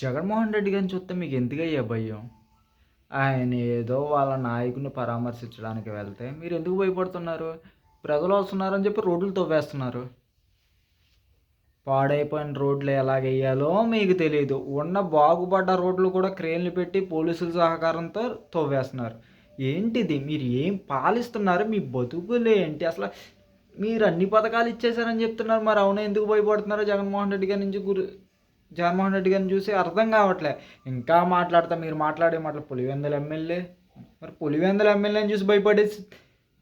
జగన్మోహన్ రెడ్డి గారిని చూస్తే మీకు ఎందుకయ్యా భయం? ఆయన ఏదో వాళ్ళ నాయకుడిని పరామర్శించడానికి వెళ్తే మీరు ఎందుకు భయపడుతున్నారు? ప్రజలు వస్తున్నారని చెప్పి రోడ్లు తవ్వేస్తున్నారు. పాడైపోయిన రోడ్లు ఎలాగేయాలో మీకు తెలియదు ఉన్న బాగుపడ్డ రోడ్లు కూడా క్రేన్లు పెట్టి పోలీసుల సహకారంతో తవ్వేస్తున్నారు. ఏంటిది? మీరు ఏం పాలిస్తున్నారు? మీ బతుకులు ఏంటి? అసలు మీరు అన్ని పథకాలు ఇచ్చేసారని చెప్తున్నారు. మరి అవునా? ఎందుకు భయపడుతున్నారో జగన్మోహన్ రెడ్డి గారి నుంచి గురి జగన్మోహన్ రెడ్డి గారిని చూసి అర్థం కావట్లే. ఇంకా మాట్లాడతా మీరు మాట్లాడే మాటలు పులివెందుల ఎమ్మెల్యే. మరి పులివెందుల ఎమ్మెల్యేని చూసి భయపడే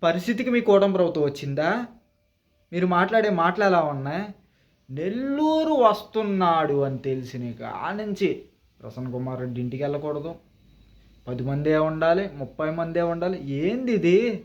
పరిస్థితికి మీ కూటమి ప్రభుత్వం వచ్చిందా? మీరు మాట్లాడే మాటలు ఎలా ఉన్నాయి? నెల్లూరు వస్తున్నాడు అని తెలిసిన నుంచి ప్రసన్న కుమార్ రెడ్డి ఇంటికి వెళ్ళకూడదు. పది మందే ఉండాలి ముప్పై మందే ఉండాలి. ఏంది ఇది?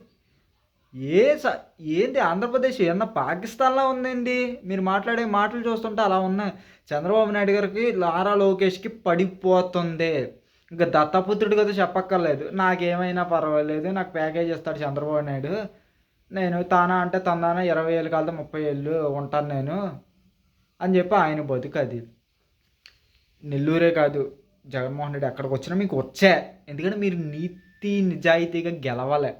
ఏ స ఏంటి ఆంధ్రప్రదేశ్? ఏమన్నా పాకిస్తాన్లో ఉందండి మీరు మాట్లాడే మాటలు చూస్తుంటే అలా ఉన్నాయి. చంద్రబాబు నాయుడు గారికి లారా లోకేష్కి పడిపోతుంది. ఇంకా దత్తపుత్రుడు కదా చెప్పక్కర్లేదు. నాకేమైనా పర్వాలేదు. నాకు ప్యాకేజ్ ఇస్తాడు చంద్రబాబు నాయుడు. నేను తానా అంటే తందానా ఇరవై ఏళ్ళు కాదు ముప్పై ఏళ్ళు ఉంటాను నేను అని చెప్పి ఆయన బతుకు అది. నెల్లూరే కాదు. జగన్మోహన్ రెడ్డి ఎక్కడికి వచ్చినా మీకు వచ్చే. ఎందుకంటే మీరు నీతి నిజాయితీగా గెలవాలి.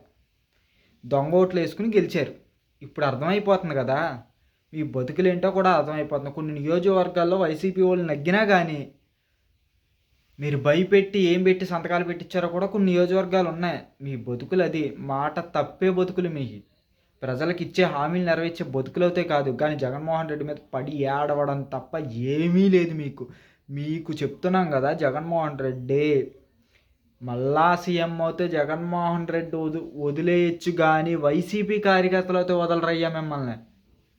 దొంగ ఓట్లు వేసుకుని గెలిచారు. ఇప్పుడు అర్థమైపోతుంది కదా. మీ బతుకులేంటో కూడా అర్థమైపోతుంది. కొన్ని నియోజకవర్గాల్లో వైసీపీ వాళ్ళు నగ్గినా కానీ మీరు భయపెట్టి ఏం పెట్టి సంతకాలు పెట్టించారో కూడా కొన్ని నియోజకవర్గాలు ఉన్నాయి. మీ బతుకులు అది. మాట తప్పే బతుకులు మీకు ప్రజలకు ఇచ్చే హామీలు నెరవేర్చే బతుకులు అవుతాయి కాదు. కానీ జగన్మోహన్ రెడ్డి మీద పడి ఏడవడం తప్ప ఏమీ లేదు మీకు. మీకు చెప్తున్నాం కదా జగన్మోహన్ రెడ్డి. మళ్ళా సీఎం అవుతే జగన్మోహన్ రెడ్డి వదు వదిలేయచ్చు కానీ వైసీపీ కార్యకర్తలతో వదలరయ్యా మిమ్మల్ని.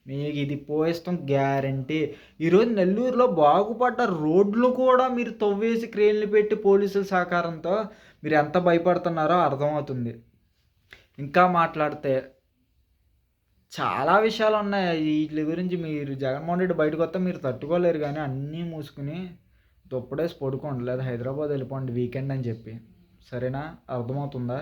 మీకు ఇది పోయిస్తాం గ్యారంటీ. ఈరోజు నెల్లూరులో బాగుపడ్డ రోడ్లు కూడా మీరు తవ్వేసి క్రేన్లు పెట్టి పోలీసుల సహకారంతో మీరు ఎంత భయపడుతున్నారో అర్థమవుతుంది. ఇంకా మాట్లాడితే చాలా విషయాలు ఉన్నాయి. వీటి గురించి మీరు జగన్మోహన్ రెడ్డి బయటకు వస్తే మీరు తట్టుకోలేరు కానీ అన్నీ మూసుకుని దుప్పడేసి పడుకోండి. లేదా హైదరాబాద్ వెళ్ళిపోండి వీకెండ్ అని చెప్పి. సరేనా? అర్థమవుతుందా?